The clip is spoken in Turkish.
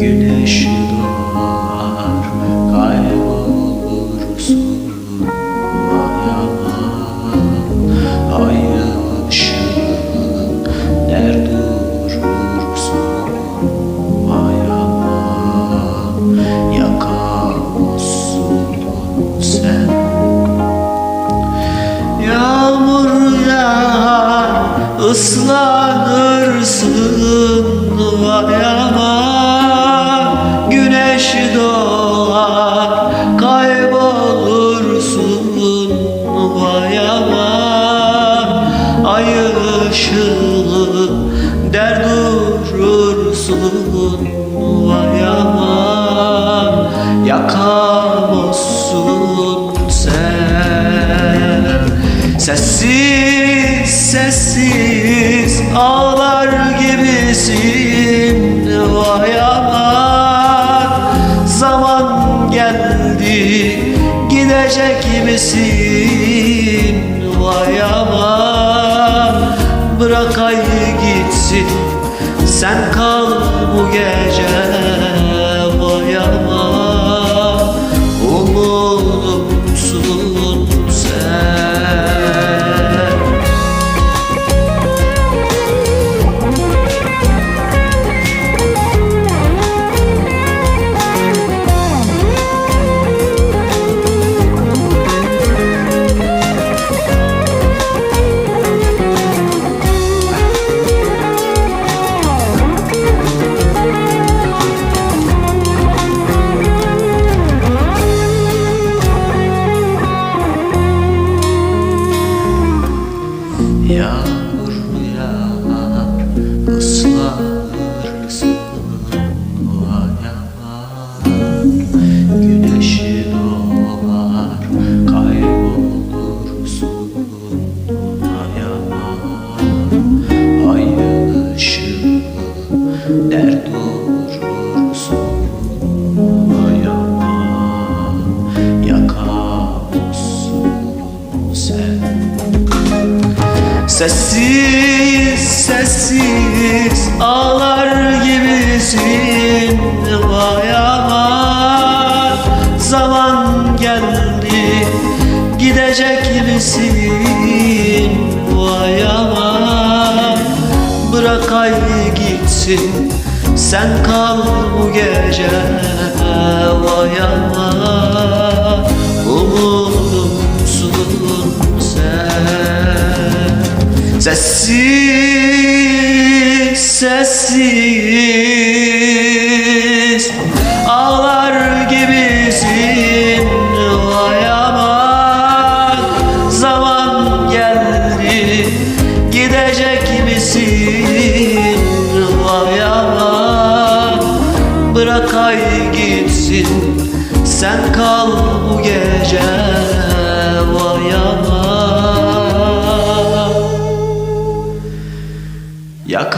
Güneş doğar kaybolursun Ayağa ay ışığın der durursun Ayağa yakamazsın sen Yağmur yağar ıslanırsın Ayağa başını der durursun vaya yakamazsın sen. Sessiz sessiz ağlar gibisin vay vaya zaman geldi gidecek misin vaya Bırak ay gitsin. Sen kal bu gece Yağmur Sessiz sessiz ağlar gibisin Vay aman. Zaman geldi Gidecek misin Vay aman. Bırak ay gitsin Sen kal bu gece Vay aman Sessiz, Ağlar gibisin Vay aman Zaman geldi Gidecek misin Vay aman Bırak ay gitsin Sen kal bu gece Sen